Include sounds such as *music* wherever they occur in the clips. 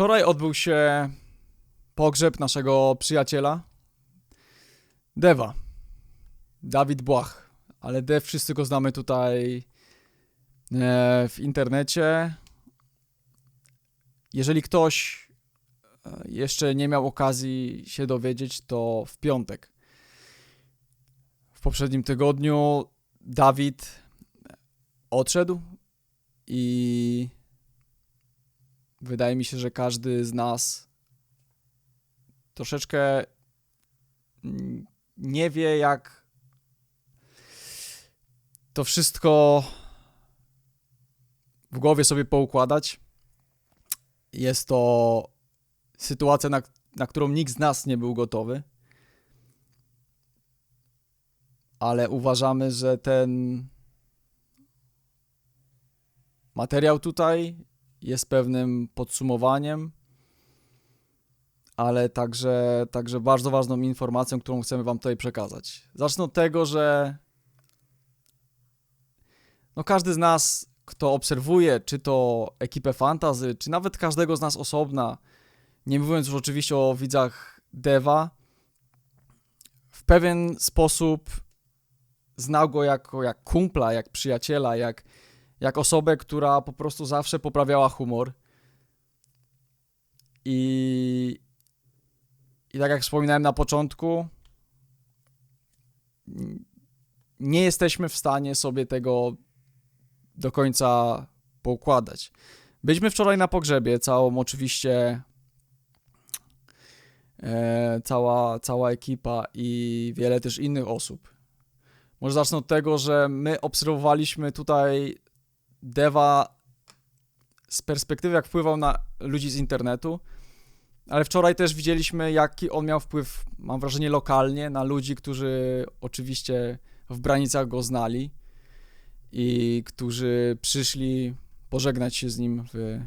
Wczoraj odbył się pogrzeb naszego przyjaciela Dewa. Dawid Błach. Ale Dev wszyscy go znamy tutaj e, w internecie. Jeżeli ktoś e, jeszcze nie miał okazji się dowiedzieć, to w piątek. W poprzednim tygodniu Dawid odszedł i wydaje mi się, że każdy z nas troszeczkę nie wie, jak to wszystko w głowie sobie poukładać. Jest to sytuacja, na, na którą nikt z nas nie był gotowy. Ale uważamy, że ten materiał tutaj jest pewnym podsumowaniem, ale także, także bardzo ważną informacją, którą chcemy Wam tutaj przekazać. Zacznę od tego, że no każdy z nas, kto obserwuje, czy to ekipę fantazy, czy nawet każdego z nas osobna, nie mówiąc już oczywiście o widzach Deva, w pewien sposób znał go jako jak kumpla, jak przyjaciela, jak, jak osobę, która po prostu zawsze poprawiała humor. I, I tak jak wspominałem na początku, nie jesteśmy w stanie sobie tego do końca poukładać. Byliśmy wczoraj na pogrzebie, całą oczywiście e, cała, cała ekipa i wiele też innych osób. Może zacznę od tego, że my obserwowaliśmy tutaj Deva z perspektywy, jak wpływał na ludzi z internetu, ale wczoraj też widzieliśmy, jaki on miał wpływ, mam wrażenie, lokalnie na ludzi, którzy oczywiście w Branicach go znali i którzy przyszli pożegnać się z nim w,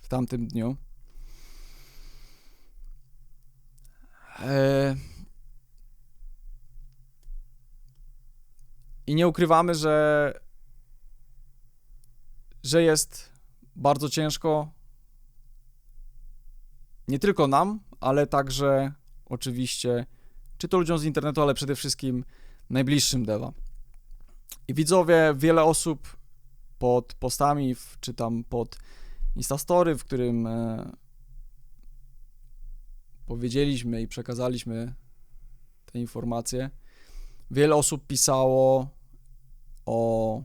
w tamtym dniu. E... I nie ukrywamy, że, że jest bardzo ciężko nie tylko nam, ale także oczywiście czy to ludziom z internetu, ale przede wszystkim najbliższym deva. I widzowie, wiele osób pod postami, w, czy tam pod Instastory, w którym e, powiedzieliśmy i przekazaliśmy te informacje, wiele osób pisało o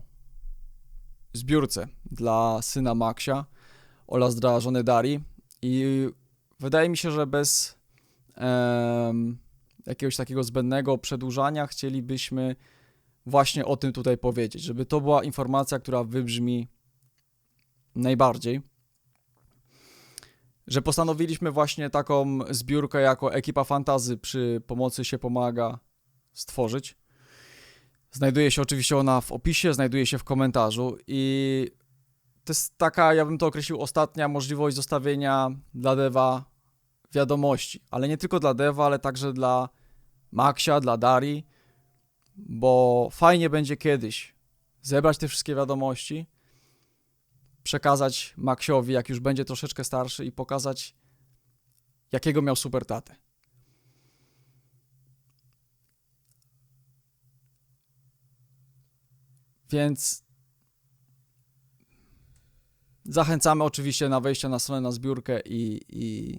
zbiórce dla syna Maxia oraz dla żony Dari i wydaje mi się, że bez um, jakiegoś takiego zbędnego przedłużania chcielibyśmy właśnie o tym tutaj powiedzieć, żeby to była informacja, która wybrzmi najbardziej. Że postanowiliśmy właśnie taką zbiórkę jako ekipa fantazy przy pomocy się pomaga stworzyć. Znajduje się oczywiście ona w opisie, znajduje się w komentarzu i to jest taka, ja bym to określił, ostatnia możliwość zostawienia dla Deva wiadomości, ale nie tylko dla Deva, ale także dla Maxia, dla Dari, bo fajnie będzie kiedyś zebrać te wszystkie wiadomości, przekazać Maxiowi, jak już będzie troszeczkę starszy i pokazać, jakiego miał super tatę. Więc zachęcamy oczywiście na wejście na stronę na zbiórkę i, i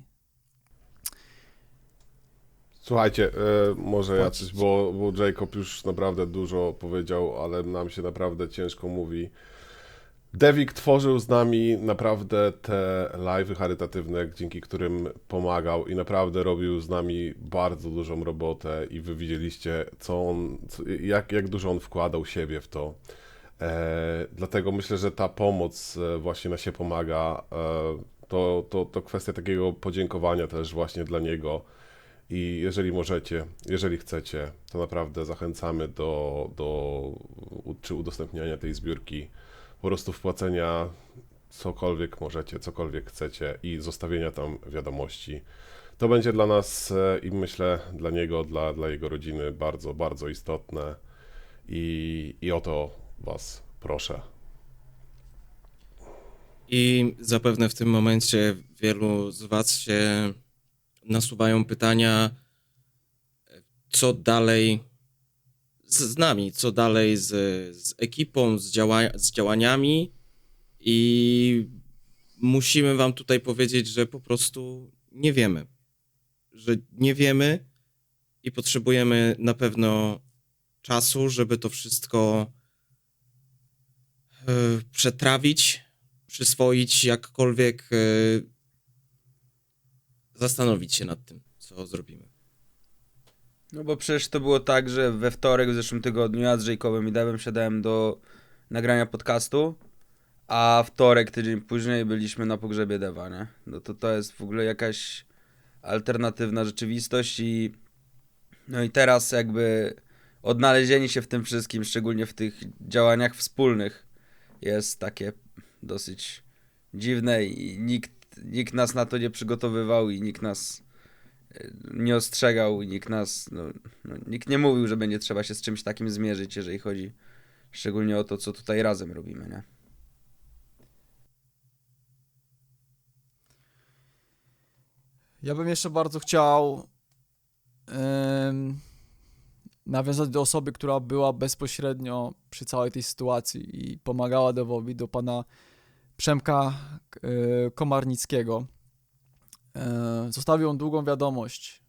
Słuchajcie, e, może ja Płacić. coś, bo, bo Jacob już naprawdę dużo powiedział, ale nam się naprawdę ciężko mówi. Devik tworzył z nami naprawdę te live'y charytatywne, dzięki którym pomagał i naprawdę robił z nami bardzo dużą robotę i wy widzieliście, co on, jak, jak dużo on wkładał siebie w to. E, dlatego myślę, że ta pomoc e, właśnie na się pomaga, e, to, to, to kwestia takiego podziękowania też właśnie dla niego. I jeżeli możecie, jeżeli chcecie, to naprawdę zachęcamy do, do czy udostępniania tej zbiórki, po prostu wpłacenia cokolwiek możecie, cokolwiek chcecie i zostawienia tam wiadomości. To będzie dla nas i myślę dla niego, dla, dla jego rodziny bardzo, bardzo istotne i, i o to Was proszę. I zapewne w tym momencie wielu z Was się nasuwają pytania, co dalej z, z nami, co dalej z, z ekipą, z, działa, z działaniami i musimy Wam tutaj powiedzieć, że po prostu nie wiemy. Że nie wiemy i potrzebujemy na pewno czasu, żeby to wszystko przetrawić, przyswoić, jakkolwiek e, zastanowić się nad tym, co zrobimy. No bo przecież to było tak, że we wtorek w zeszłym tygodniu ja z Jacobem i Dawem siadałem do nagrania podcastu, a wtorek, tydzień później byliśmy na pogrzebie Dewa, nie? No to to jest w ogóle jakaś alternatywna rzeczywistość i no i teraz jakby odnalezienie się w tym wszystkim, szczególnie w tych działaniach wspólnych jest takie dosyć dziwne i nikt, nikt nas na to nie przygotowywał i nikt nas e, nie ostrzegał, i nikt nas, no, no, nikt nie mówił, że będzie trzeba się z czymś takim zmierzyć, jeżeli chodzi szczególnie o to, co tutaj razem robimy, nie? Ja bym jeszcze bardzo chciał nawiązać do osoby, która była bezpośrednio przy całej tej sytuacji i pomagała Dewowi, do pana Przemka e, Komarnickiego. E, zostawił on długą wiadomość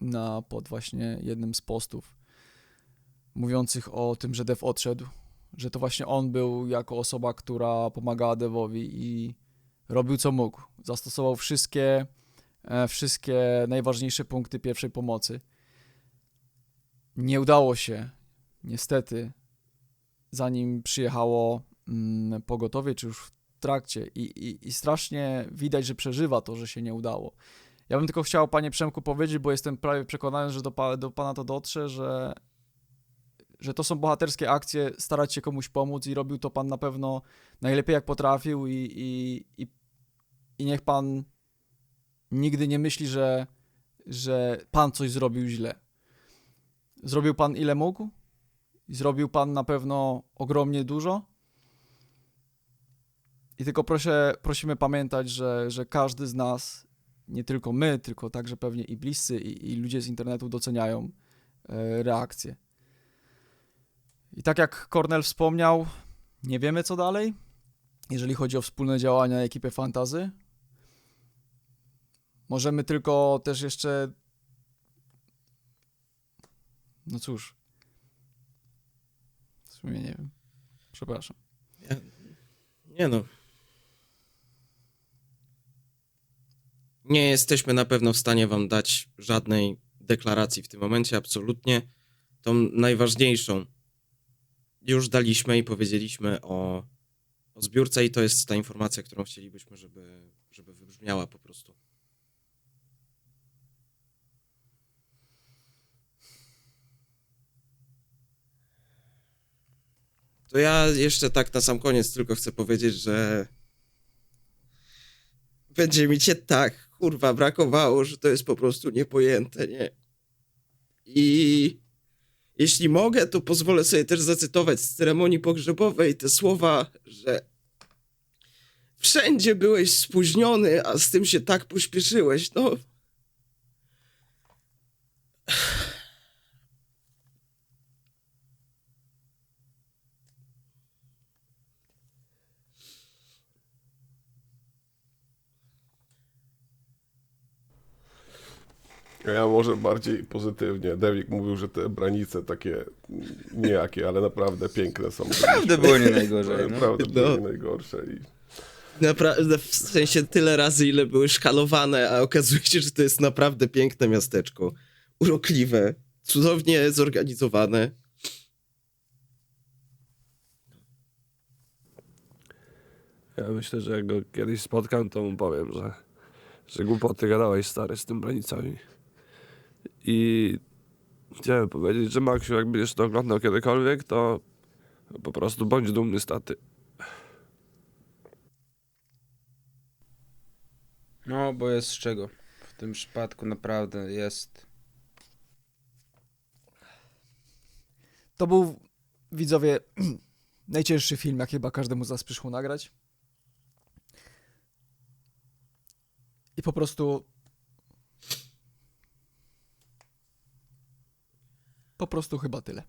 na pod właśnie jednym z postów mówiących o tym, że Dev odszedł, że to właśnie on był jako osoba, która pomagała Devowi i robił co mógł. Zastosował wszystkie, e, wszystkie najważniejsze punkty pierwszej pomocy. Nie udało się, niestety, zanim przyjechało mm, pogotowie, czy już w trakcie. I, i, I strasznie widać, że przeżywa to, że się nie udało. Ja bym tylko chciał, panie Przemku, powiedzieć, bo jestem prawie przekonany, że do, do pana to dotrze, że, że to są bohaterskie akcje, starać się komuś pomóc i robił to pan na pewno najlepiej jak potrafił i, i, i, i niech pan nigdy nie myśli, że, że pan coś zrobił źle. Zrobił pan ile mógł zrobił pan na pewno ogromnie dużo. I tylko proszę, prosimy pamiętać, że, że każdy z nas, nie tylko my, tylko także pewnie i bliscy, i, i ludzie z internetu doceniają e, reakcje. I tak jak Cornel wspomniał, nie wiemy co dalej, jeżeli chodzi o wspólne działania ekipy Fantazy. Możemy tylko też jeszcze. No cóż. W sumie nie wiem. Przepraszam. Nie no. Nie jesteśmy na pewno w stanie wam dać żadnej deklaracji w tym momencie, absolutnie. Tą najważniejszą już daliśmy i powiedzieliśmy o, o zbiórce i to jest ta informacja, którą chcielibyśmy, żeby, żeby wybrzmiała po prostu. To ja jeszcze tak na sam koniec tylko chcę powiedzieć, że będzie mi cię tak, kurwa, brakowało, że to jest po prostu niepojęte, nie? I jeśli mogę, to pozwolę sobie też zacytować z ceremonii pogrzebowej te słowa, że wszędzie byłeś spóźniony, a z tym się tak pośpieszyłeś, no. Ja może bardziej pozytywnie. Dewik mówił, że te branice takie niejakie, ale naprawdę piękne są. Naprawdę było nie najgorzej, no. Naprawdę No. były najgorsze. I... Naprawdę, w sensie tyle razy, ile były szkalowane, a okazuje się, że to jest naprawdę piękne miasteczko. Urokliwe, cudownie zorganizowane. Ja myślę, że jak go kiedyś spotkam, to mu powiem, że, że głupoty gadałeś stary z tym branicami. I chciałem powiedzieć, że Maksiu, jak będziesz to oglądał kiedykolwiek, to po prostu bądź dumny z taty. No, bo jest z czego. W tym przypadku naprawdę jest. To był, widzowie, *clears throat* najcięższy film, jak chyba każdemu z nas przyszło nagrać. I po prostu. Po prostu chyba tyle.